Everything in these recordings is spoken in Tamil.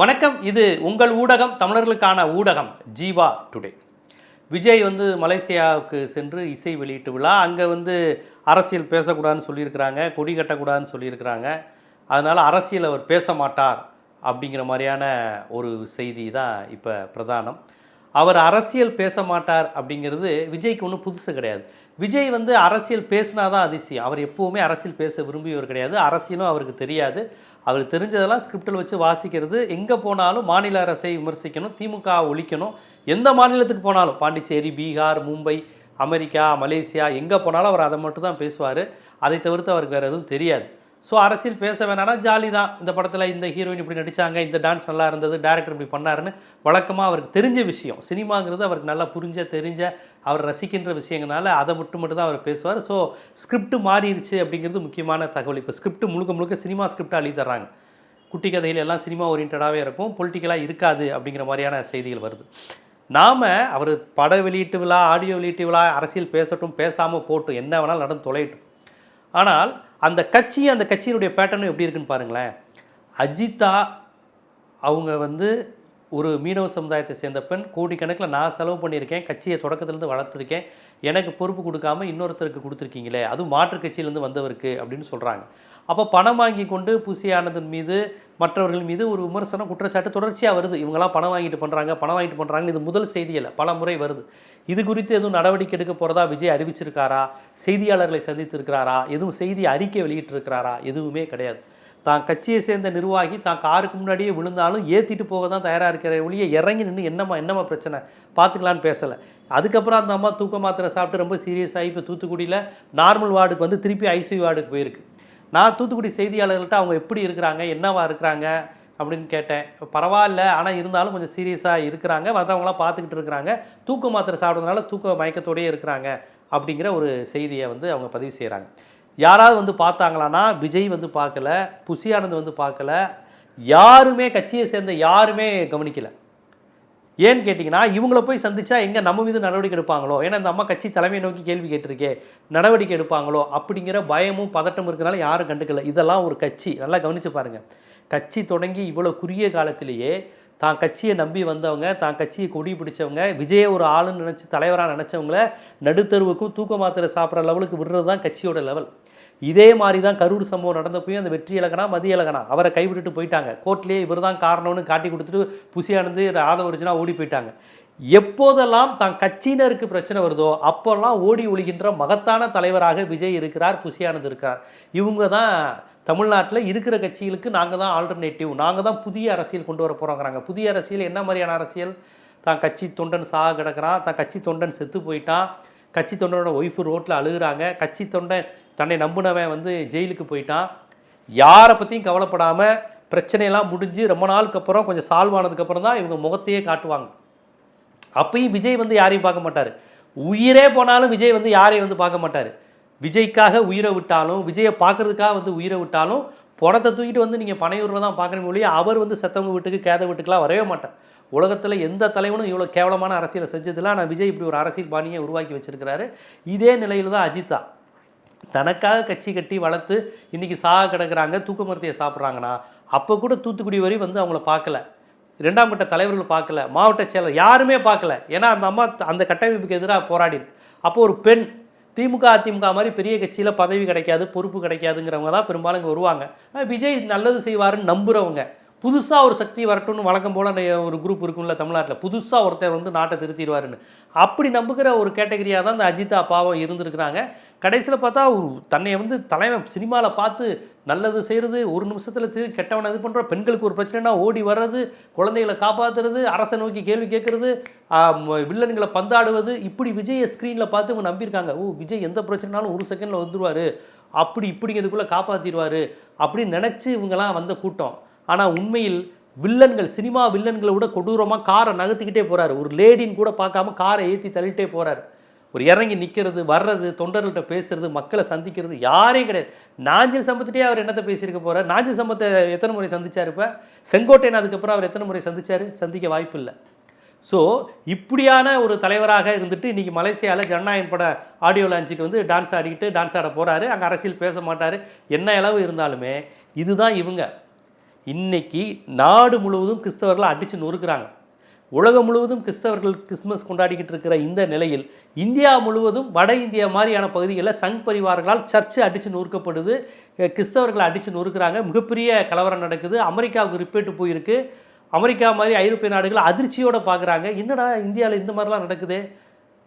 வணக்கம் இது உங்கள் ஊடகம் தமிழர்களுக்கான ஊடகம் ஜீவா டுடே. விஜய் வந்து மலேசியாவுக்கு சென்று இசை வெளியீட்டு விழா. அங்கே வந்து அரசியல் பேசக்கூடாதுன்னு சொல்லியிருக்கிறாங்க கொடி கட்டக்கூடாதுன்னு சொல்லியிருக்கிறாங்க. அதனால் அரசியல் அவர் பேச மாட்டார் அப்படிங்கிற மாதிரியான ஒரு செய்தி தான் இப்போ பிரதானம். அவர் அரசியல் பேச மாட்டார் அப்படிங்கிறது விஜய்க்கு ஒன்றும் புதுசு கிடையாது. விஜய் வந்து அரசியல் பேசினா தான் அதிசயம். அவர் எப்போவுமே அரசியல் பேச விரும்பியவர் கிடையாது. அரசியலும் அவருக்கு தெரியாது. அவருக்கு தெரிஞ்சதெல்லாம் ஸ்கிரிப்டில் வச்சு வாசிக்கிறது. எங்கே போனாலும் மாநில அரசை விமர்சிக்கணும். திமுக ஒழிக்கணும். எந்த மாநிலத்துக்கு போனாலும். பாண்டிச்சேரி பீகார் மும்பை அமெரிக்கா மலேசியா எங்கே போனாலும் அவர் அதை மட்டும் தான் பேசுவார். அதை தவிர்த்து அவருக்கு வேறு எதுவும் தெரியாது. ஸோ அரசியல் பேச வேணாம்னா ஜாலி தான். இந்த படத்தில் இந்த ஹீரோயின் இப்படி நடித்தாங்க இந்த டான்ஸ் நல்லா இருந்தது டேரக்டர் இப்படி பண்ணாருன்னு வழக்கமாக அவருக்கு தெரிஞ்ச விஷயம். சினிமாங்கிறது அவருக்கு நல்லா புரிஞ்ச தெரிஞ்ச அவர் ரசிக்கின்ற விஷயங்களால அதை மட்டும் மட்டும் தான் அவர் பேசுவார். ஸோ ஸ்கிரிப்ட் மாறிடுச்சு அப்படிங்கிறது முக்கியமான தகவல். இப்போ ஸ்கிரிப்ட் முழுக்க முழுக்க சினிமா ஸ்கிரிப்டாக அள்ளி தர்றாங்க குட்டி கதைகள் எல்லாம் சினிமா ஓரியன்டாகவே இருக்கும். பொலிட்டிக்கலாக இருக்காது அப்படிங்கிற மாதிரியான செய்திகள் வருது. நாம் அவர் பட வெளியீட்டு விழா ஆடியோ வெளியீட்டு விழா அரசியல் பேசட்டும் பேசாமல் போட்டும் என்ன வேணாலும் நடந்து தொலையட்டும். ஆனால் அந்த கட்சி அந்த கட்சியினுடைய பேட்டர்னும் எப்படி இருக்குன்னு பாருங்களேன். அஜித்தா அவங்க வந்து ஒரு மீனவ சமுதாயத்தை சேர்ந்த பெண் கோடிக்கணக்கில் நான் செலவு பண்ணியிருக்கேன் கட்சியை தொடக்கத்துலேருந்து வளர்த்துருக்கேன். எனக்கு பொறுப்பு கொடுக்காம இன்னொருத்தருக்கு கொடுத்துருக்கீங்களே அதுவும் மாற்றுக் கட்சியிலேருந்து வந்தவருக்கு அப்படின்னு சொல்கிறாங்க அப்போ பணம் வாங்கி கொண்டு புசி ஆனந்தன் மீது மற்றவர்கள் மீது ஒரு விமர்சனம் குற்றச்சாட்டு தொடர்ச்சியாக வருது. இவங்கெல்லாம் பணம் வாங்கிட்டு பண்ணுறாங்க பணம் வாங்கிட்டு பண்ணுறாங்க இது முதல் செய்தி இல்லை பல முறை வருது. இது குறித்து எதுவும் நடவடிக்கை எடுக்க போகிறதா விஜய் அறிவிச்சிருக்காரா? செய்தியாளர்களை சந்தித்திருக்கிறாரா? எதுவும் செய்தி அறிக்கை வெளியிட்டிருக்கிறாரா? எதுவுமே கிடையாது. தான் கட்சியை சேர்ந்த நிர்வாகி தான் காருக்கு முன்னாடியே விழுந்தாலும் ஏற்றிட்டு போக தான் தயாராக இருக்கிற ஒழிய இறங்கி நின்று என்னம்மா என்னம்மா பிரச்சனை? பார்த்துக்கலான்னு பேசலை. அதுக்கப்புறம் அந்த அம்மா தூக்க மாத்திரை சாப்பிட்டு ரொம்ப சீரியஸ் ஆகி இப்போ தூத்துக்குடியில் நார்மல் வார்டுக்கு வந்து திருப்பி ஐசியூ வார்டுக்கு போயிருக்கு. நான் தூத்துக்குடி செய்தியாளர்கள்ட்ட அவங்க எப்படி இருக்கிறாங்க என்னவா இருக்கிறாங்க அப்படின்னு கேட்டேன். பரவாயில்ல ஆனால் இருந்தாலும் கொஞ்சம் சீரியஸாக இருக்கிறாங்க. மற்றவங்களாம் பார்த்துக்கிட்டு இருக்கிறாங்க. தூக்க மாத்திரை சாப்பிட்றதுனால தூக்க மயக்கத்தோடயே இருக்கிறாங்க அப்படிங்கிற ஒரு செய்தியை வந்து அவங்க பதிவு செய்கிறாங்க யாராவது வந்து பார்த்தாங்களான்னா விஜய் வந்து பார்க்கல புசி ஆனந்த் வந்து பார்க்கல யாருமே கட்சியை சேர்ந்த யாருமே கவனிக்கல. ஏன்னு கேட்டிங்கன்னா இவங்கள போய் சந்திச்சா எங்கே நம்ம மீது நடவடிக்கை எடுப்பாங்களோ? ஏன்னா இந்த அம்மா கட்சி தலைமையை நோக்கி கேள்வி கேட்டிருக்கே நடவடிக்கை எடுப்பாங்களோ? அப்படிங்கிற பயமும் பதட்டம் இருக்கிறனால யாரும் கண்டுக்கல. இதெல்லாம் ஒரு கட்சி. நல்லா கவனித்து பாருங்கள் கட்சி தொடங்கி இவ்வளோ குறுகிய காலத்திலேயே தான் கட்சியை நம்பி வந்தவங்க தான் கட்சியை கொடி பிடிச்சவங்க விஜய ஒரு ஆளுன்னு நினச்சி தலைவராக நினச்சவங்கள நடுத்தருவுக்கும் தூக்க மாத்திரை சாப்பிட்ற லெவலுக்கு விடுறது தான் கட்சியோட லெவல். இதே மாதிரி தான் கரூர் சம்பவம் நடந்தப்பையும் அந்த வெற்றி இலகனா மதிய இலகனா அவரை கைவிட்டுட்டு போயிட்டாங்க. கோர்ட்லேயே இவர் தான் காரணம்னு காட்டி கொடுத்துட்டு புசியானது ஆதவரிச்சுனா ஓடி போயிட்டாங்க. எப்போதெல்லாம் தான் கட்சியினருக்கு பிரச்சனை வருதோ அப்போல்லாம் ஓடி ஒழிகின்ற மகத்தான தலைவராக விஜய் இருக்கிறார் புசியானது இருக்கிறார். இவங்க தான் தமிழ்நாட்டில் இருக்கிற கட்சிகளுக்கு நாங்கள் தான் ஆல்டர்னேட்டிவ் நாங்கள் தான் புதிய அரசியல் கொண்டு வர போகிறோங்கிறாங்க புதிய அரசியல் என்ன மாதிரியான அரசியல்? தான் கட்சி தொண்டன் சாக கிடக்கிறான். தான் கட்சி தொண்டன் செத்து போயிட்டான். கட்சி தொண்டனோட ஒய்ஃபு ரோட்டில் அழுகுறாங்க. கட்சி தொண்டன் தன்னை நம்பினவன் வந்து ஜெயிலுக்கு போயிட்டான். யாரை பற்றியும் கவலைப்படாமல் பிரச்சனையெல்லாம் முடிஞ்சு ரொம்ப நாளுக்கு அப்புறம் கொஞ்சம் சால்வ் ஆனதுக்கப்புறம் தான் இவங்க முகத்தையே காட்டுவாங்க. அப்பயும் விஜய் வந்து யாரையும் பார்க்க மாட்டார். உயிரே போனாலும் விஜய் வந்து யாரையும் வந்து பார்க்க மாட்டார். விஜய்க்காக உயிரை விட்டாலும் விஜயை பார்க்குறதுக்காக வந்து உயிரை விட்டாலும் பணத்தை தூக்கிட்டு வந்து நீங்கள் பனையூரில் தான் பார்க்கணும் ஒழிய அவர் வந்து செத்தவங்க வீட்டுக்கு கேத வீட்டுக்கெலாம் வரவே மாட்டார். உலகத்தில் எந்த தலைவனும் இவ்வளோ கேவலமான அரசியலை செஞ்சதில்லை. ஆனால் விஜய் இப்படி ஒரு அரசியல் பாணியை உருவாக்கி வச்சுருக்கிறாரு. இதே நிலையில் தான் அஜித்தா. தனக்காக கட்சி கட்டி வளர்த்து இன்றைக்கி சாக கிடக்கிறாங்க தூக்க மருத்தையை சாப்பிட்றாங்கன்னா அப்போ கூட தூத்துக்குடி வரை வந்து அவங்கள பார்க்கல. ரெண்டாம் கட்ட தலைவர்கள் பார்க்கல. மாவட்ட செயலர் யாருமே பார்க்கல. ஏன்னா அந்த அம்மா அந்த கட்டமைப்புக்கு எதிராக போராடி அப்போ ஒரு பெண் திமுக அதிமுக மாதிரி பெரிய கட்சியில் பதவி கிடைக்காது பொறுப்பு கிடைக்காதுங்கிறவங்க தான் பெரும்பாலும் இங்கே வருவாங்க. விஜய் நல்லது செய்வாருன்னு நம்புகிறவங்க புதுசாக ஒரு சக்தி வரட்டும்னு வழக்கம் போல் ஒரு குரூப் இருக்கும்ல தமிழ்நாட்டில். புதுசாக ஒருத்தர் வந்து நாட்டை திருத்திடுவாருன்னு. அப்படி நம்புகிற ஒரு கேட்டகரியாக தான் இந்த அஜிதா பாவம் இருந்திருக்கிறாங்க. கடைசியில் பார்த்தா ஒரு தன்னை வந்து தலைமை சினிமாவில் பார்த்து நல்லது செய்கிறது ஒரு நிமிஷத்தில் திரு கெட்டவனை இது பண்ணுற பெண்களுக்கு ஒரு பிரச்சனைனா ஓடி வர்றது குழந்தைகளை காப்பாற்றுறது அரசை நோக்கி கேள்வி கேட்குறது வில்லன்களை பந்தாடுவது இப்படி விஜயை ஸ்க்ரீனில் பார்த்து இவங்க நம்பியிருக்காங்க. ஓ விஜய் எந்த பிரச்சனைனாலும் ஒரு செகண்டில் வந்துடுவார் அப்படி இப்படிங்கிறதுக்குள்ளே காப்பாற்றிடுவார் அப்படின்னு நினச்சி இவங்கெல்லாம் வந்த கூட்டம். ஆனால் உண்மையில் வில்லன்கள் சினிமா வில்லன்களை விட கொடூரமாக காரை நகர்த்திக்கிட்டே போகிறார் ஒரு லேடின்னு கூட பார்க்காம காரை ஏற்றி தள்ளிட்டே போகிறார் ஒரு இறங்கி நிற்கிறது வர்றது தொண்டர்கள்ட்ட பேசுறது மக்களை சந்திக்கிறது யாரையும் கிடையாது. நாஞ்சில் சம்பத்துட்டே அவர் என்னத்தை பேசியிருக்க போகிறார் நாஞ்சில் சம்பத்தை எத்தனை முறை சந்திச்சார் இப்போ? செங்கோட்டையன் அதுக்கப்புறம் அவர் எத்தனை முறை சந்திச்சார்? சந்திக்க வாய்ப்பு இல்லை. ஸோ இப்படியான ஒரு தலைவராக இருந்துட்டு இன்றைக்கி மலேசியாவில் ஜனநாயகம் பட ஆடியோ லான்ச்சுக்கு வந்து டான்ஸ் ஆடிக்கிட்டு டான்ஸ் ஆட போகிறாரு அங்கே அரசியல் பேச மாட்டார். என்ன அளவு இருந்தாலுமே இதுதான் இவங்க. இன்னைக்கு நாடு முழுவதும் கிறிஸ்தவர்களை அடித்து நொறுக்கிறாங்க. உலகம் முழுவதும் கிறிஸ்தவர்கள் கிறிஸ்துமஸ் கொண்டாடிக்கிட்டு இருக்கிற இந்த நிலையில் இந்தியா முழுவதும் வட இந்தியா மாதிரியான பகுதிகளில் சங் பரிவார்களால் சர்ச்சு அடித்து நொறுக்கப்படுது. கிறிஸ்தவர்களை அடித்து நொறுக்கிறாங்க. மிகப்பெரிய கலவரம் நடக்குது. அமெரிக்காவுக்கு ரிப்பேட்டு போயிருக்கு. அமெரிக்கா மாதிரி ஐரோப்பிய நாடுகள் அதிர்ச்சியோடு பார்க்குறாங்க என்னடா இந்தியாவில் இந்த மாதிரிலாம் நடக்குது?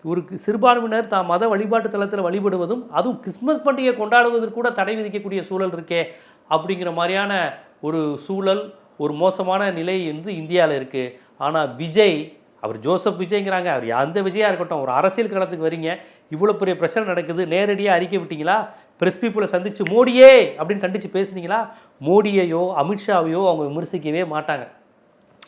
ஒரு சிறுபான்மையினர் தாம் மத வழிபாட்டு தலத்தில் வழிபடுவதும் அதுவும் கிறிஸ்மஸ் பண்டிகை கொண்டாடுவதற்கு கூட தடை விதிக்கக்கூடிய சூழல் இருக்கே அப்படிங்கிற மாதிரியான ஒரு சூழல் ஒரு மோசமான நிலை வந்து இந்தியாவில் இருக்குது ஆனால் விஜய் அவர் ஜோசப் விஜய்ங்கிறாங்க. அவர் எந்த விஜயாக இருக்கட்டும் ஒரு அரசியல் களத்துக்கு வரீங்க. இவ்வளோ பெரிய பிரச்சனை நடக்குது. நேரடியாக அறிக்கை விட்டீங்களா? ப்ரெஸ் பீப்புளை சந்தித்து மோடியே! அப்படின்னு கண்டித்து பேசுனீங்களா? மோடியையோ அமித்ஷாவையோ அவங்க விமர்சிக்கவே மாட்டாங்க.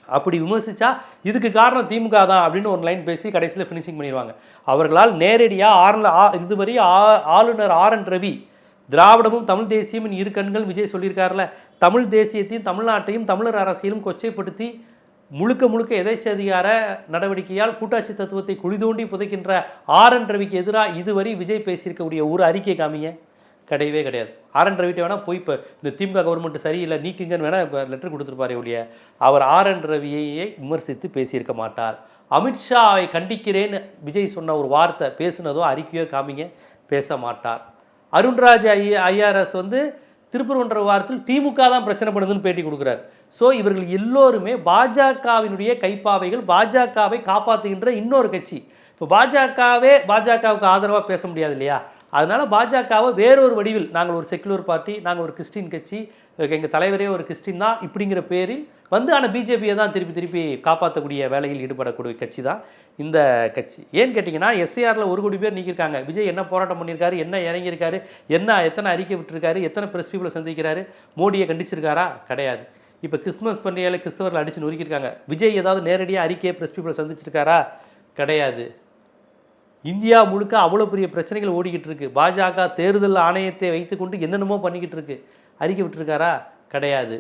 அப்படி விமர்சித்தா இதுக்கு காரணம் திமுக தான் அப்படின்னு ஒரு லைன் பேசி கடைசியில் ஃபினிஷிங் பண்ணிடுவாங்க. அவர்களால் நேரடியாக ஆர்ல ஆ இதுவரை ஆ- ஆளுநர் ஆர் என் ரவி திராவிடமும் தமிழ் தேசியமும் இரு கண்கள் விஜய் சொல்லியிருக்காருல. தமிழ் தேசியத்தையும் தமிழ்நாட்டையும் தமிழர் அரசியலும் கொச்சைப்படுத்தி முழுக்க முழுக்க எதேச்சதிகார நடவடிக்கையால் கூட்டாட்சி தத்துவத்தை குழிதோண்டி புதைக்கின்ற ஆர் என் ரவிக்கு எதிராக இதுவரை விஜய் பேசியிருக்கக்கூடிய ஒரு அறிக்கை காமிங்க. கிடையவே கிடையாது. ஆர் என் ரவிட்ட வேணால் போய் இப்போ இந்த திமுக கவர்மெண்ட் சரியில்லை நீக்குங்கன்னு வேணால் இப்போ லெட்டர் கொடுத்துருப்பாரு ஒழிய அவர் ஆர் என் ரவியையே விமர்சித்து பேசியிருக்க மாட்டார். அமித்ஷாவை கண்டிக்கிறேன்னு விஜய் சொன்ன ஒரு வார்த்தை பேசுனதோ அறிக்கையோ காமிங்க பேச மாட்டார். அருண்ராஜ் ஐ ஐஆர்எஸ் வந்து திருப்பரங்குன்ற வாரத்தில் திமுக தான் பிரச்சனை பண்ணுதுன்னு பேட்டி கொடுக்குறாரு. ஸோ இவர்கள் எல்லோருமே பாஜகவினுடைய கைப்பாவைகள் பாஜகவை காப்பாற்றுகின்ற இன்னொரு கட்சி. இப்போ பாஜகவே பாஜகவுக்கு ஆதரவாக பேச முடியாது இல்லையா? அதனால் பாஜகவை வேறொரு வடிவில் நாங்கள் ஒரு செக்குலர் பார்ட்டி நாங்கள் ஒரு கிறிஸ்டின் கட்சி எங்கள் தலைவரே ஒரு கிறிஸ்டின் தான் இப்படிங்கிற பேரில் வந்து ஆனால் பிஜேபியை தான் திருப்பி திருப்பி காப்பாற்றக்கூடிய வேலையில் ஈடுபடக்கூடிய கட்சி தான் இந்த கட்சி. ஏன்னு கேட்டிங்கன்னா எஸ்ஏஆரில் ஒரு கோடி பேர் நீக்கியிருக்காங்க. விஜய் என்ன போராட்டம் பண்ணியிருக்காரு? என்ன இறங்கியிருக்காரு? என்ன எத்தனை அறிக்கை விட்டுருக்காரு? எத்தனை பிரஸ் பீப்புளை சந்திக்கிறாரு? மோடியை கண்டிச்சிருக்காரா? கிடையாது. இப்போ கிறிஸ்மஸ் பண்டிகையில் கிறிஸ்தவர்கள் அடித்து நொறுக்கியிருக்காங்க. விஜய் ஏதாவது நேரடியாக அறிக்கையை பிரஸ் பீப்புளை சந்திச்சிருக்காரா? கிடையாது. இந்தியா முழுக்க அவ்வளோ பெரிய பிரச்சனைகள் ஓடிக்கிட்டு இருக்கு. பாஜக தேர்தல் ஆணையத்தை வைத்துக்கொண்டு என்னென்னமோ பண்ணிக்கிட்டு இருக்கு. அறிக்கை விட்டுருக்காரா? கிடையாது.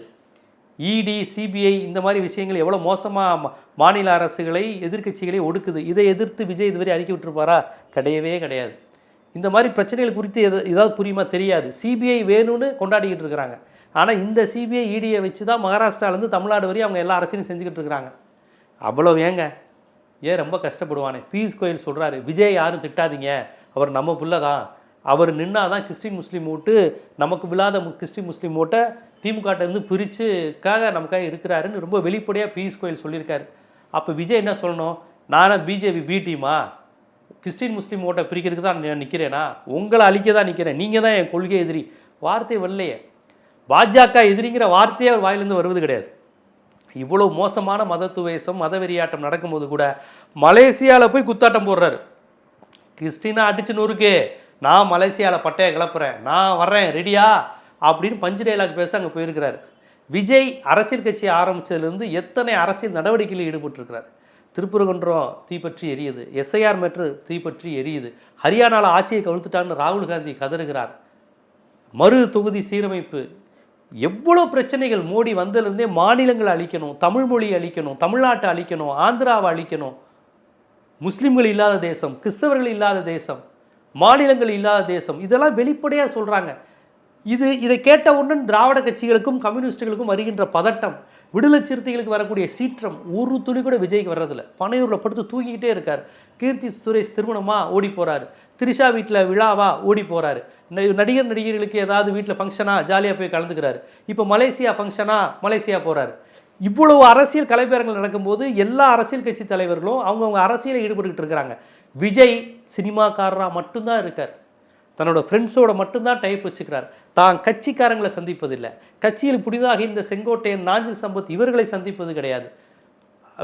இடி சிபிஐ இந்த மாதிரி விஷயங்கள் எவ்வளோ மோசமாக மாநில அரசுகளை எதிர்க்கட்சிகளை ஒடுக்குது. இதை எதிர்த்து விஜய் இதுவரை அறிக்கை விட்டுருப்பாரா? கிடையவே கிடையாது. இந்த மாதிரி பிரச்சனைகள் குறித்து எது ஏதாவது புரியுமா? தெரியாது. சிபிஐ வேணும்னு கொண்டாடிக்கிட்டு இருக்கிறாங்க. ஆனால் இந்த சிபிஐ இடியை வச்சு தான் மகாராஷ்டிராலேருந்து தமிழ்நாடு வரையும் அவங்க எல்லா அரசியலும் செஞ்சுக்கிட்டு இருக்கிறாங்க. அவ்வளோ ஏங்க? ஏன் ரொம்ப கஷ்டப்படுவானே? பீஸ் கோயில் சொல்கிறாரு விஜய் யாரும் திட்டாதீங்க. அவர் நம்ம பிள்ளை தான் அவர் நின்னா தான் கிறிஸ்டின் முஸ்லீம் ஓட்டு நமக்கு விழாத கிறிஸ்டின் முஸ்லீம் ஓட்டை திமுகட்டேருந்து பிரிச்சுக்காக நமக்காக இருக்கிறாருன்னு ரொம்ப வெளிப்படையாக பியூஷ் கோயில் சொல்லியிருக்காரு. அப்போ விஜய் என்ன சொல்லணும்? நானும் பிஜேபி பி டீமா? கிறிஸ்டின் முஸ்லீம் ஓட்டை பிரிக்கிறதுக்கு தான் நான் நிற்கிறேனா உங்களை அழிக்க தான் நிற்கிறேன் நீங்கள் தான் என் கொள்கை எதிரி. வார்த்தை வரலையே. பாஜக எதிரிங்கிற வார்த்தையே அவர் வாயிலிருந்து வருவது கிடையாது. இவ்வளோ மோசமான மதத்துவேசம் மதவெறியாட்டம் நடக்கும்போது கூட மலேசியாவில் போய் குத்தாட்டம் போடுறாரு. கிறிஸ்டினா அடிச்சு நூறுக்கு. நான் மலேசியாவில் பட்டையை கிளப்புறேன். நான் வர்றேன் ரெடியா அப்படின்னு பஞ்சு டைலாக் பேச அங்கே போயிருக்கிறார். விஜய் அரசியல் கட்சி ஆரம்பிச்சதுலேருந்து எத்தனை அரசியல் நடவடிக்கையில் ஈடுபட்டிருக்கிறார்? திருப்புரகுன்றம் தீப்பற்றி எரியுது. எஸ்ஐஆர் மெட்ரு தீப்பற்றி எரியுது. ஹரியானாவில் ஆட்சியை கவிழ்த்துட்டான்னு ராகுல் காந்தி கதறுகிறார். மறு தொகுதி சீரமைப்பு. எவ்வளோ பிரச்சனைகள் மோடி வந்ததுலேருந்தே மாநிலங்களை அழிக்கணும் தமிழ் மொழியை அழிக்கணும் தமிழ்நாட்டை அழிக்கணும் ஆந்திராவை அழிக்கணும். முஸ்லீம்கள் இல்லாத தேசம் கிறிஸ்தவர்கள் இல்லாத தேசம். மாநிலங்கள் இல்லாத தேசம். இதெல்லாம் வெளிப்படையாக சொல்கிறாங்க இது இதை கேட்ட உடனே திராவிட கட்சிகளுக்கும் கம்யூனிஸ்டுகளுக்கும் வருகின்ற பதட்டம் விடுதலை சிறுத்தைகளுக்கு வரக்கூடிய சீற்றம் ஒரு துளி கூட விஜய்க்கு வர்றதில்ல. பனையூரில் படுத்து தூங்கிக்கிட்டே இருக்கார். கீர்த்தி சுரேஷ் திருமணமாக ஓடி போகிறாரு திரிஷா வீட்டில் விழாவா ஓடி போகிறாரு ந- நடிகர் நடிகர்களுக்கு ஏதாவது வீட்டில் ஃபங்க்ஷனா ஜாலியாக போய் கலந்துக்கிறாரு. இப்போ மலேசியா ஃபங்க்ஷனா மலேசியா போகிறாரு இவ்வளவு அரசியல் கலைப்பேரங்கள் நடக்கும்போது எல்லா அரசியல் கட்சி தலைவர்களும் அவங்கவுங்க அரசியலை ஈடுபட்டுக்கிட்டு இருக்கிறாங்க. விஜய் சினிமாக்காரராக மட்டும்தான் இருக்கார். தன்னோட ஃப்ரெண்ட்ஸோட மட்டும்தான் டைப் வச்சுக்கிறார். தான் கட்சிக்காரங்களை சந்திப்பதில்லை. கட்சியில் புதிதாக இந்த செங்கோட்டையன் நாஞ்சில் சம்பத் இவர்களை சந்திப்பது கிடையாது.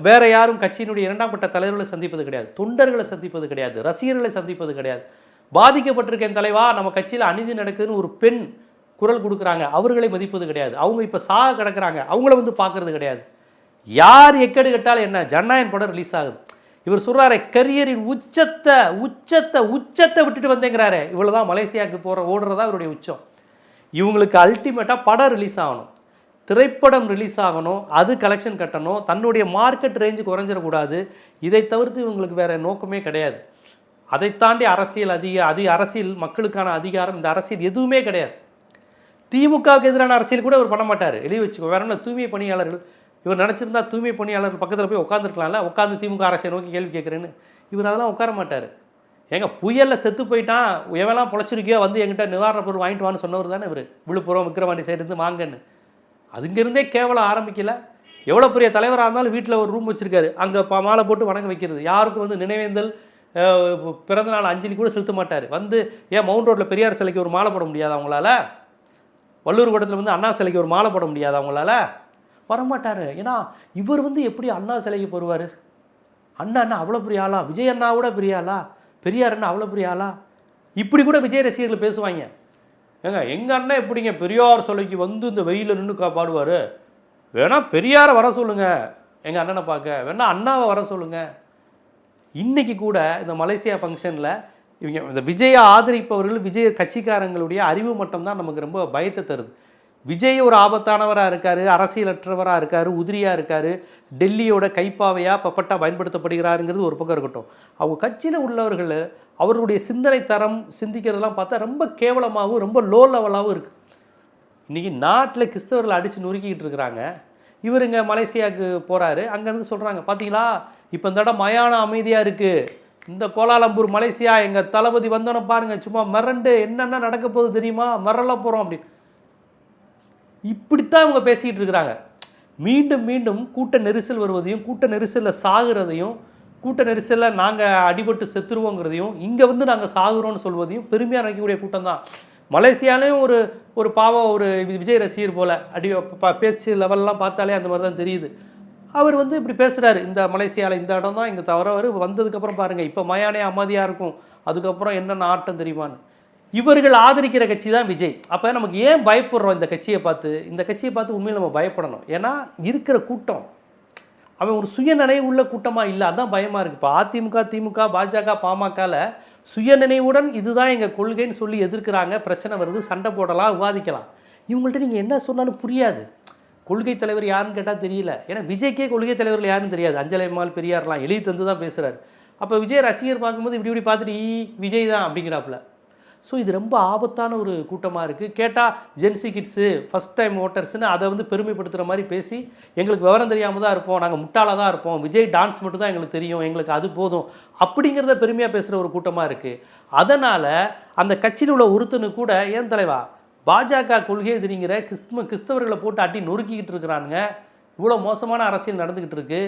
வேற யாரும் கட்சியினுடைய இரண்டாம் கட்ட தலைவர்களை சந்திப்பது கிடையாது. தொண்டர்களை சந்திப்பது கிடையாது. ரசிகர்களை சந்திப்பது கிடையாது. பாதிக்கப்பட்டிருக்கேன் தலைவா நம்ம கட்சியில் அநீதி நடக்குதுன்னு ஒரு பெண் குரல் கொடுக்குறாங்க. அவர்களை மதிப்பது கிடையாது. அவங்க இப்போ சாக கிடக்கிறாங்க. அவங்கள வந்து பார்க்கறது கிடையாது. யார் எக்கேடு கட்டாலும் என்ன? ஜனநாயகன் படம் ரிலீஸ் ஆகுது. இவர் சொல்றாரு கரியரின் உச்சத்தை உச்சத்தை உச்சத்தை விட்டுட்டு வந்தேங்கிறாரு. இவ்வளவுதான் மலேசியாவுக்கு போகிற ஓடுறதா இவருடைய உச்சம். இவங்களுக்கு அல்டிமேட்டாக படம் ரிலீஸ் ஆகணும். திரைப்படம் ரிலீஸ் ஆகணும். அது கலெக்ஷன் கட்டணும். தன்னுடைய மார்க்கெட் ரேஞ்சு குறைஞ்சிடக்கூடாது. இதை தவிர்த்து இவங்களுக்கு வேறு நோக்கமே கிடையாது. அதை தாண்டி அரசியல் அதிக அதிக அரசியல் மக்களுக்கான அதிகாரம் இந்த அரசியல் எதுவுமே கிடையாது. திமுகவுக்கு எதிரான அரசியல் கூட இவர் பண்ண மாட்டார். எழுதி வச்சுக்கோ வேற என்ன தூய்மை பணியாளர்கள் இவர் நினச்சிருந்தா தூய்மை பணியாளர் பக்கத்தில் போய் உட்காந்துருக்கலாம்ல உட்காந்து திமுக அரசியல் நோக்கி கேள்வி கேட்குறேன்னு. இவர் அதெல்லாம் உட்கார மாட்டார். ஏங்க புயலில் செத்து போயிட்டான். எவெல்லாம் பொழைச்சிருக்கியோ வந்து எங்கிட்ட நிவாரண பொருள் வாங்கிட்டு வான்னு சொன்னவர் தானே இவர். விழுப்புரம் விக்கிரவாண்டி சைடு வாங்கன்னு அதுங்கிருந்தே கேவலம் ஆரம்பிக்கல. எவ்வளோ பெரிய தலைவராக இருந்தாலும் வீட்டில் ஒரு ரூம் வச்சுருக்காரு. அங்கே மாலை போட்டு வணங்க வைக்கிறது. யாருக்கும் வந்து நினைவேந்தல் பிறந்த நாள் அஞ்சலி கூட செலுத்த மாட்டார். வந்து ஏன் மவுண்ட் ரோட்டில் பெரியார் சிலைக்கு ஒரு மாலை போட முடியாது அவங்களால? வள்ளூர் கூடத்தில் வந்து அண்ணா சிலைக்கு ஒரு மாலை போட முடியாது அவங்களால? வரமாட்டார். ஏன்னா இவர் வந்து எப்படி அண்ணா சிலைக்கு போடுவார் அண்ணா அண்ணா அவ்வளோ பெரிய ஆளா? விஜய் அண்ணா கூட பெரிய ஆளா? பெரியார் அண்ணா அவ்வளோ பெரிய ஆளா? இப்படி கூட விஜய் ரசிகர்கள் பேசுவாங்க. ஏங்க எங்கள் அண்ணன் எப்படிங்க பெரியார் சிலைக்கு வந்து இந்த வெயிலில் நின்று கா பாடுவார்? வேணா பெரியாரை வர சொல்லுங்கள் எங்கள் அண்ணனை பார்க்க. வேணா அண்ணாவை வர சொல்லுங்கள் இன்றைக்கி கூட இந்த மலேசியா ஃபங்க்ஷனில் இவங்க இந்த விஜயை ஆதரிப்பவர்கள் விஜய் கட்சிக்காரங்களுடைய அறிவு மட்டும்தான் நமக்கு ரொம்ப பயத்தை தருது. விஜய் ஒரு ஆபத்தானவராக இருக்கார் அரசியலற்றவராக இருக்கார் உதிரியாக இருக்கார் டெல்லியோட கைப்பாவையாக பப்பட்டா பயன்படுத்தப்படுகிறாருங்கிறது ஒரு பக்கம் இருக்கட்டும். அவங்க கட்சியில் உள்ளவர்கள் அவர்களுடைய சிந்தனை தரம் சிந்திக்கிறதெல்லாம் பார்த்தா ரொம்ப கேவலமாகவும் ரொம்ப லோ லெவலாகவும் இருக்குது இன்றைக்கி நாட்டில் கிறிஸ்தவர்களை அடித்து நொறுக்கிக்கிட்டு இருக்கிறாங்க. இவருங்க மலேசியாவுக்கு போகிறாரு அங்கேருந்து சொல்கிறாங்க பார்த்தீங்களா இப்போ இந்த இடம் மயான அமைதியாக இருக்குது இந்த கோலாலம்பூர் மலேசியா எங்கள் தளபதி வந்தோன்னே பாருங்கள் சும்மா மிரண்டு என்னென்ன நடக்க போகுது தெரியுமா? மிரள போகிறோம் அப்படின்னு. இப்படித்தான் இவங்க பேசிக்கிட்டு இருக்கிறாங்க. மீண்டும் மீண்டும் கூட்ட நெரிசல் வருவதையும் கூட்ட நெரிசலில் சாகுறதையும் கூட்ட நெரிசலில் நாங்கள் அடிபட்டு செத்துருவோங்கிறதையும் இங்கே வந்து நாங்கள் சாகுறோம்னு சொல்வதையும் பெருமையாக நினைக்கக்கூடிய கூட்டம் தான். மலேசியாலையும் ஒரு ஒரு பாவம் ஒரு விஜய் ரசிகர் போல் அடி பேச்சு லெவல்லாம் பார்த்தாலே அந்த மாதிரி தான் தெரியுது. அவர் வந்து இப்படி பேசுகிறாரு இந்த மலேசியாவில் இந்த இடம் தான் இங்கே தவறவர் வந்ததுக்கப்புறம் பாருங்கள் இப்போ மயானே அமைதியாக இருக்கும். அதுக்கப்புறம் என்னென்ன ஆட்டம் தெரியுமான்னு. இவர்கள் ஆதரிக்கிற கட்சி தான் விஜய். அப்போ நமக்கு ஏன் பயப்படுறோம் இந்த கட்சியை பார்த்து? இந்த கட்சியை பார்த்து உண்மையில் நம்ம பயப்படணும். ஏன்னா இருக்கிற கூட்டம். அவன் ஒரு சுயநினைவு உள்ள கூட்டமாக இல்லை அதான் பயமாக இருக்குது இப்போ அதிமுக திமுக பாஜக பாமகவில் சுயநினைவுடன் இதுதான் எங்கள் கொள்கைன்னு சொல்லி எதிர்க்கிறாங்க. பிரச்சனை வருது சண்டை போடலாம் விவாதிக்கலாம். இவங்கள்ட்ட நீங்கள் என்ன சொன்னாலும் புரியாது. கொள்கை தலைவர் யாருன்னு கேட்டால் தெரியல. ஏன்னா விஜய்க்கே கொள்கை தலைவர்கள் யாருன்னு தெரியாது. அஞ்சலை அம்மாள் பெரியார்லாம் எழுதி தந்து தான் பேசுகிறார் அப்போ விஜய் ரசிகர் பார்க்கும்போது இப்படி இப்படி பார்த்துட்டு ஈ விஜய் தான் அப்படிங்கிறாப்புல. ஸோ இது ரொம்ப ஆபத்தான ஒரு கூட்டமாக இருக்குது கேட்டால் Gen Z kids first time ஓட்டர்ஸ்னு அதை வந்து பெருமைப்படுத்துகிற மாதிரி பேசி எங்களுக்கு விவரம் தெரியாமல் தான் இருப்போம். நாங்கள் முட்டாளாக தான் இருப்போம். விஜய் டான்ஸ் மட்டும் தான் எங்களுக்கு தெரியும். எங்களுக்கு அது போதும். அப்படிங்கிறத பெருமையாக பேசுகிற ஒரு கூட்டமாக இருக்குது அதனால் அந்த கட்சியில் உள்ள ஒருத்தனு கூட ஏன் தலைவா? பாஜக கொள்கை எதிரிங்கிற கிறிஸ்துவ கிறிஸ்தவர்களை போட்டு அடி நொறுக்கிக்கிட்டு இருக்கிறானுங்க. இவ்வளோ மோசமான அரசியல் நடந்துக்கிட்டு இருக்கு.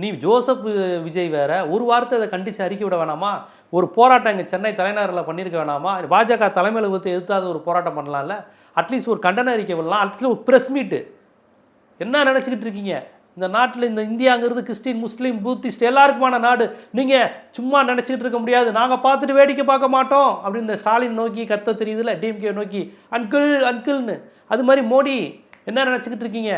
நீ ஜோசப் விஜய் வேற. ஒரு வாரத்தை அதை கண்டித்து அறிக்கை விட வேணாமா? ஒரு போராட்டம் இங்கே சென்னை தலைநகரில் பண்ணியிருக்க வேணாமா? பாஜக தலைமையில் எதிர்த்து எதிர்த்தாத ஒரு போராட்டம் பண்ணலாம்ல? அட்லீஸ்ட் ஒரு கண்டன அறிக்கை விடலாம். அட்லீஸ்ட் ஒரு ப்ரெஸ் மீட்டு என்ன நினச்சிக்கிட்டு இருக்கீங்க? இந்த நாட்டில் இந்த இந்தியாங்கிறது கிறிஸ்டின் முஸ்லீம் பூத்திஸ்ட் எல்லாருக்குமான நாடு. நீங்கள் சும்மா நினச்சிக்கிட்டு இருக்க முடியாது. நாங்கள் பார்த்துட்டு வேடிக்கை பார்க்க மாட்டோம். அப்படின்னு இந்த ஸ்டாலின் நோக்கி கத்த தெரியுதுல? டிஎம்கே நோக்கி அன்கிள் அன்கிள்னு அது மாதிரி மோடி என்ன நினச்சிக்கிட்டு இருக்கீங்க?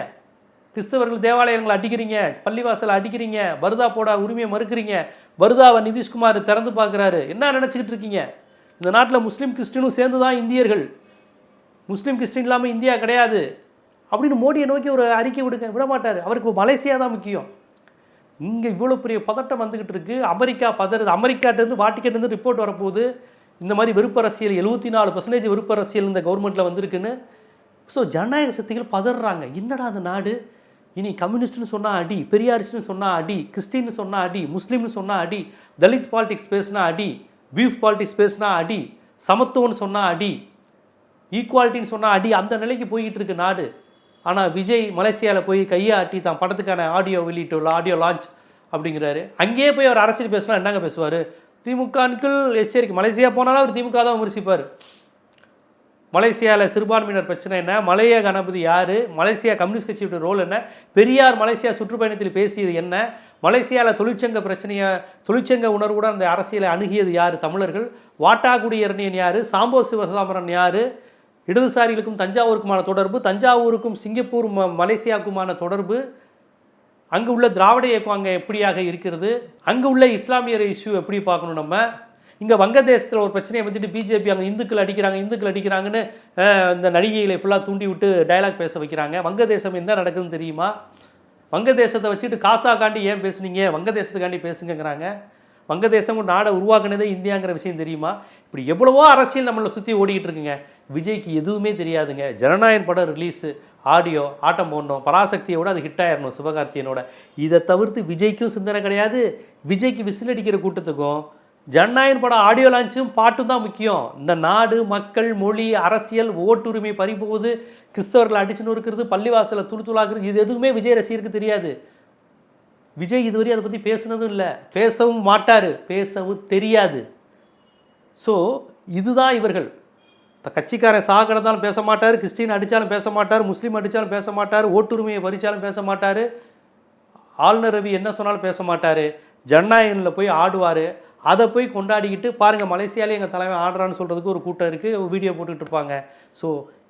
கிறிஸ்தவர்கள் தேவாலயங்களை அடிக்கிறீங்க பள்ளிவாசலை அடிக்கிறீங்க வருதா போட உரிமையை மறுக்கிறீங்க வருதாவை நிதிஷ்குமார் திறந்து பார்க்குறாரு. என்ன நினச்சிக்கிட்டு இருக்கீங்க? இந்த நாட்டில் முஸ்லீம் கிறிஸ்டினும் சேர்ந்து தான் இந்தியர்கள். முஸ்லீம் கிறிஸ்டின் இல்லாமல் இந்தியா கிடையாது. அப்படின்னு மோடியை நோக்கி ஒரு அறிக்கை விடுங்க விட மாட்டார். அவருக்கு மலேசியா தான் முக்கியம். இங்கே இவ்வளோ பெரிய பதட்டம் வந்துக்கிட்டு இருக்கு. அமெரிக்கா பதறது அமெரிக்காட்டேருந்து வாட்டிக்கிட்டேருந்து ரிப்போர்ட் வரப்போகுது. இந்த மாதிரி வெறுப்பு அரசியல் எழுபத்தி நாலு பர்சன்டேஜ் வெறுப்பு அரசியல் இந்த கவர்மெண்ட்டில் வந்திருக்குன்னு. ஸோ ஜனநாயக சக்திகள் பதறாங்க. என்னடா அந்த நாடு? இனி கம்யூனிஸ்ட்னு சொன்னால் அடி பெரியாரிஸ்ட்னு சொன்னால் அடி கிறிஸ்டின்னு சொன்னால் அடி முஸ்லீம்னு சொன்னால் அடி தலித் பாலிடிக்ஸ் பேசினா அடி பீஃப் பாலிடிக்ஸ் பேசினா அடி சமத்துவம்னு சொன்னால் அடி ஈக்குவாலிட்டின்னு சொன்னால் அடி அந்த நிலைக்கு போய்கிட்டு இருக்கு நாடு. ஆனால் விஜய் மலேசியாவில் போய் கையாட்டி தான் படத்துக்கான ஆடியோ வெளியிட்டுள்ள ஆடியோ லான்ச் அப்படிங்கிறாரு. அங்கேயே போய் அவர் அரசியல் பேசினா என்னங்க பேசுவார்? திமுக அன்கள் எச்சரிக்கை மலேசியா போனாலும் அவர் திமுக தான் விமர்சிப்பார். மலேசியாவில் சிறுபான்மையினர் பிரச்சனை என்ன? மலைய கணபதி யார்? மலேசியா கம்யூனிஸ்ட் கட்சியோட ரோல் என்ன? பெரியார் மலேசியா சுற்றுப்பயணத்தில் பேசியது என்ன? மலேசியாவில் தொழிற்சங்க பிரச்சனையை தொழிற்சங்க உணர்வுடன் அந்த அரசியலை அணுகியது யார்? தமிழர்கள். வாட்டாகுடியரணியன் யார்? சாம்போ சிவசாமரன் யார்? இடதுசாரிகளுக்கும் தஞ்சாவூருக்குமான தொடர்பு தஞ்சாவூருக்கும் சிங்கப்பூர் ம மலேசியாவுக்குமான தொடர்பு. அங்கே உள்ள திராவிட இயக்கம் அங்கே எப்படியாக இருக்கிறது? அங்கே உள்ள இஸ்லாமியர் இஷ்யூ எப்படி பார்க்கணும் நம்ம? இங்கே வங்கதேசத்தில் ஒரு பிரச்சனையை வந்துட்டு பிஜேபி அங்கே இந்துக்கள் அடிக்கிறாங்க இந்துக்கள் அடிக்கிறாங்கன்னு இந்த நடிகைகளை ஃபுல்லாக தூண்டி விட்டு டயலாக் பேச வைக்கிறாங்க. வங்கதேசம் என்ன நடக்குதுன்னு தெரியுமா? வங்கதேசத்தை வச்சுட்டு காசா காண்டி ஏன் பேசுனீங்க? வங்கதேசத்துக்காண்டி பேசுங்கிறாங்க வங்கதேசம் நாடை உருவாக்குனதே இந்தியாங்கிற விஷயம் தெரியுமா? இப்படி எவ்வளவோ அரசியல் நம்மளை சுற்றி ஓடிக்கிட்டு இருக்குங்க. விஜய்க்கு எதுவுமே தெரியாதுங்க. ஜனநாயகன் படம் ரிலீஸு ஆடியோ ஆட்டம் போடணும். பராசக்தியோட அது ஹிட் ஆயிடணும் சிவகார்த்தியனோட இதை தவிர்த்து விஜய்க்கும் சிந்தனை கிடையாது. விஜய்க்கு விசில் அடிக்கிற கூட்டத்துக்கும் ஜனநாயகன் படம் ஆடியோ லான்ச்சும் பாட்டும் தான் முக்கியம். இந்த நாடு மக்கள் மொழி அரசியல் ஓட்டுரிமை பறிபோகுது கிறிஸ்தவர்களை அடிச்சுன்னு இருக்கிறது பள்ளிவாசலை துளு துளாக்குறது இது எதுவுமே விஜய் ரசிகருக்கு தெரியாது. விஜய் இதுவரை அதை பற்றி பேசுனதும் இல்லை. பேசவும் மாட்டார். பேசவும் தெரியாது. ஸோ இதுதான் இவர்கள். இந்த கட்சிக்காரன் சாகிறதாலும் பேச மாட்டார் கிறிஸ்டின் அடித்தாலும் பேச மாட்டார் முஸ்லீம் அடித்தாலும் பேச மாட்டார் ஓட்டுரிமையை பறித்தாலும் பேச மாட்டார். ஆளுநர் ரவி என்ன சொன்னாலும் பேச மாட்டார். ஜனநாயகனில் போய் ஆடுவார். அதை போய் கொண்டாடிக்கிட்டு பாருங்கள் மலேசியாலே எங்கள் தலைவன் ஆடுறான்னு சொல்கிறதுக்கு ஒரு கூட்டம் இருக்குது வீடியோ போட்டுக்கிட்டு இருப்பாங்க. ஸோ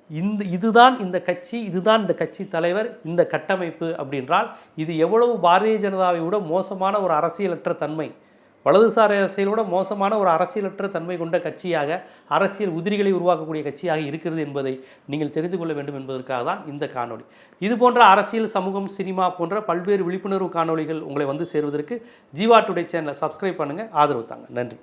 இந்த இதுதான் இந்த கட்சி இதுதான் இந்த கட்சி தலைவர் இந்த கட்டமைப்பு அப்படின்றால் இது எவ்வளவு பாரதிய ஜனதாவை விட மோசமான ஒரு அரசியலற்ற தன்மை. வலதுசாரி அரசியலோட மோசமான ஒரு அரசியலற்ற தன்மை கொண்ட கட்சியாக அரசியல் உதிரிகளை உருவாக்கக்கூடிய கட்சியாக இருக்கிறது என்பதை நீங்கள் தெரிந்து கொள்ள வேண்டும் என்பதற்காக தான் இந்த காணொளி. இது போன்ற அரசியல் சமூகம் சினிமா போன்ற பல்வேறு விழிப்புணர்வு காணொளிகள் உங்களை வந்து சேருவதற்கு ஜீவா டுடே சேனலை சப்ஸ்கிரைப் பண்ணுங்கள் ஆதரவு தாங்க. நன்றி.